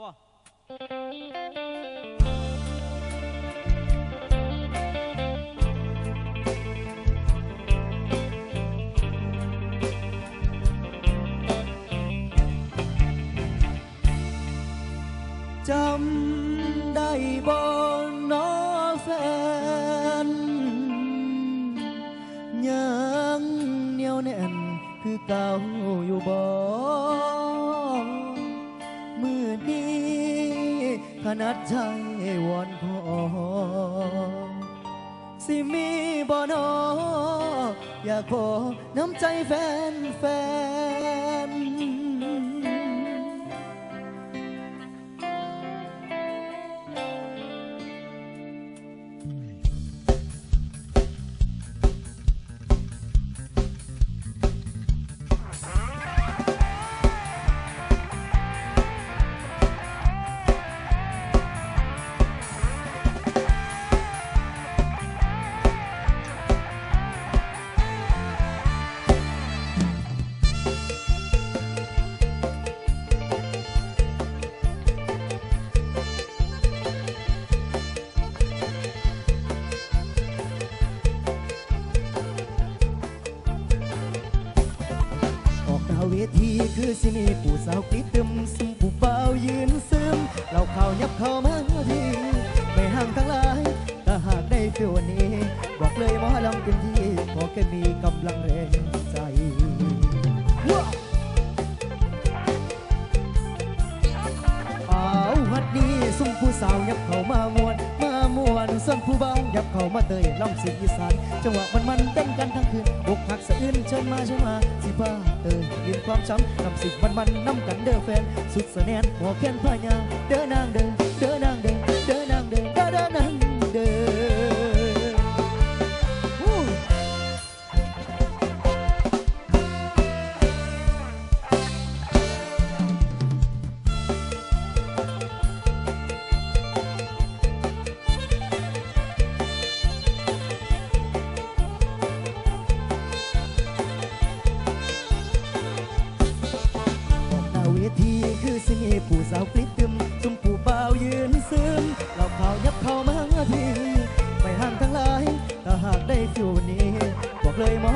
เอาบ่จำได้บ่น้อแฟน ขนาดใจวอนพอสิมีบ่นออยากขอน้ำใจแฟนแฟน คือสิมีผู้สาวกรีดตึมซุ่มผู้เบายืนซึมเราเข้ายับเข้ามาทีไม่ห่างทั้งหลายถ้าหากได้ฟิวนี้บ ยับเข้ามาเตยลำสิงอีสานจังหวะมันมันๆเต้นกันทั้งคืนอกหักสะอื้นเชิญมาเชิญมาสิบ้าเตยยืนความช้ำลำสิงมันมันๆน้ำกันเด้อแฟน สุดสะแนนหัวแค้นพายาเด้อนางเด้อเด้อนางเด้อเด้อนางเด้อเด้อเด้อนาง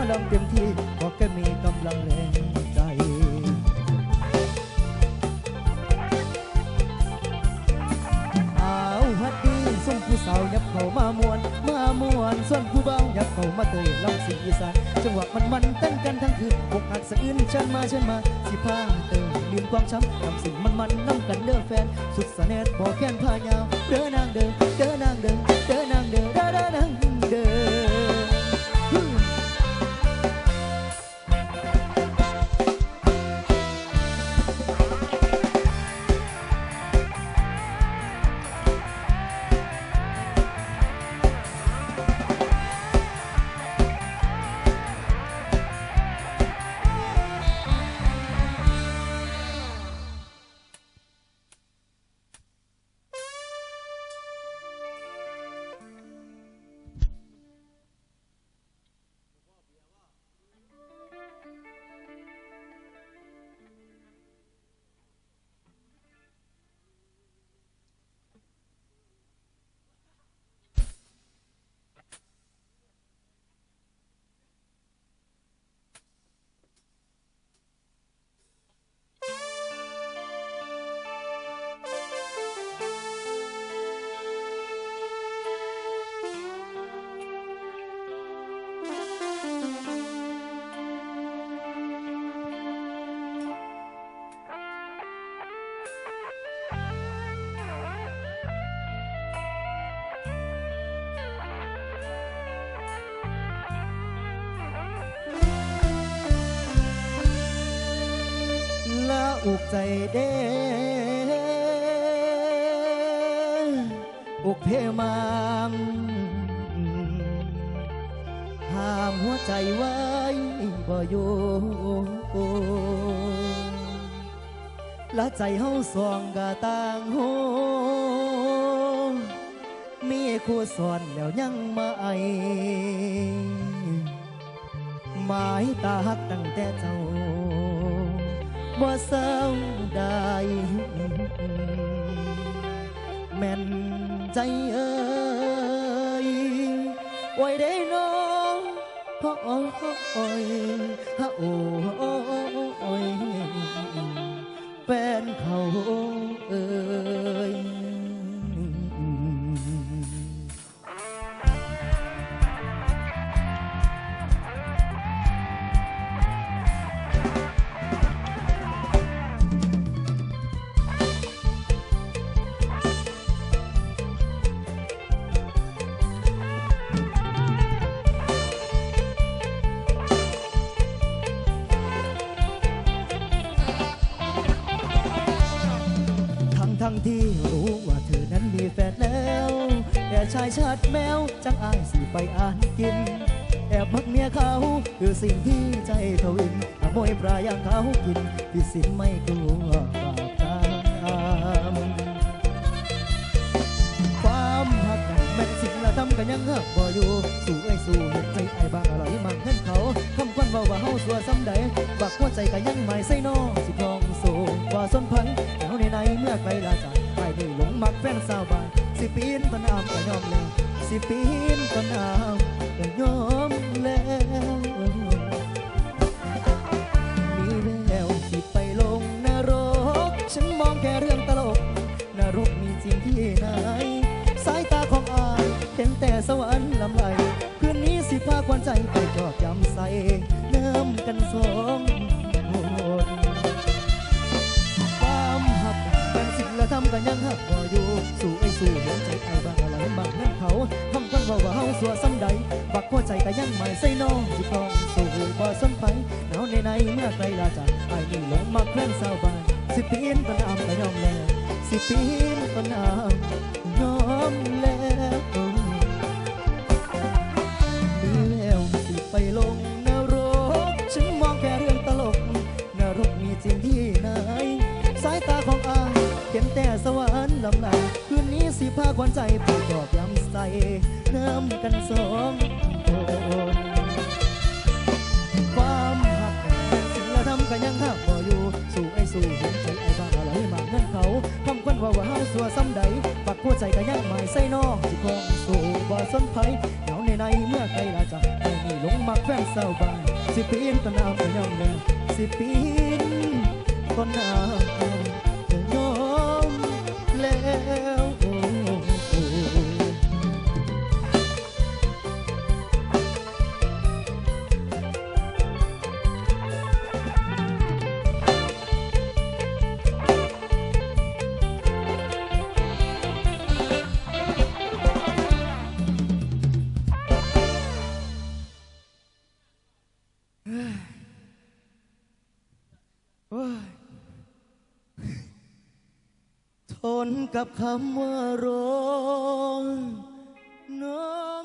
ลอลำเต็มที่บอกแค่มีกำลังแรงใจ เอาฮัดดีส่วนผู้สาวยับเข้ามามวน มามวนส่วนผู้เบายับเข้ามาเตยลำสิงอีสานจังหวะมันมันเต้นกันทั้งคืนอกหักสะอื้นเชิญมาเชิญมาสิพาเตยลืมความช้ำลำสิ่งมันมันน้ำกันเด้อแฟน สุดสะแนดบอกแค้นพายาว เด้อนางเด้อเด้อนางเด้อเด้อนางเด้อเด้อเด้อนางเด้อ ละอุกใจเด้อุกเพมามห้ามหัวใจไว้บ่อยู่ละใจเฮาสองกะต่างโหมีคู่สอนแล้วยังมาไอหมายตาหักตั้งแต่เจ้า บ่เศร้าได้แม่นใจเอ้ยไว้ได้น้องพ่ออ้ยฮะโอ้ยแฟนเขาเอ้ย ชายชาติแมวจังอายสิไปอ่านกิน แอบมักเมียเขาคือสิ่งที่ใจทวินขโมยปลาย่างเขากินพิสินไม่กลัวบาปกรรมความหักกันแม่นสิ่งละทำกันยังหักบ่อยู่ สู้ไอ้สู้เห็นใจไอ้บางอร่อยมักเงินเขาคำควันเบาว่าเฮาสัวซ้ำใดบักหัวใจกันยังไม่ใส่นอสิคลองสู่ว่าสนพันแล้วในในเมื่อไกลลาจากไปนี่หลงมักแฟนสาวบ้าน สิปีนตะนามก็ยอมแล้วสิปีนตะนามก็ยอมแล้วมีแววที่ไปลงนรก ฉันมองแค่เรื่องตลก นรกมีจริงที่ไหน สายตาของอายเห็นแต่สวรรค์ลำไหลคืนนี้สิพาควันใจไปจอบยำใส่เน้ำกันสอง เป็นสิ่งละทำกันยังหักบ่อยู่สู่ไอ้สู่หัวใจไอ้บางอะไรบางนั้นเขาคำควันว่าว่าเฮาสัวซ้ำใดบักหัวใจก็ยังไม่ใส่น้องสิคลองสู่บ่สนไปหนาวในในเมื่อไกลลาจากไอ้นี่หลงมักเพื่อนสาวบ้านสิปีนต้นน้ำก็ยอมแล้วสิปีนต้นน้ำยอมแล้วมีแววสิไปลง ลำไหลคืนนี้สิพาควันใจไปกอบยำใส่น้ำกันสองคนความหักเป็นสิ่งละทำกันยังหักบ่อยู่สู่ไอ้สู่เห็นใจไอ้บ้าอะไรมาเงินเขาคำควันว่าว่าเฮาสัวซ้ำใดปักหัวใจก็ยังไม่ใส่นอกสิคงสู่บ่สนไผเหงาในในเมื่อไกลลาจากไอ้นี่หลงมักแฟนสาวบ้านสิปีนต้นน้ำก็ยอมแล้วสิปีนต้นน้ำ ทนกับคำว่าร้องน้อง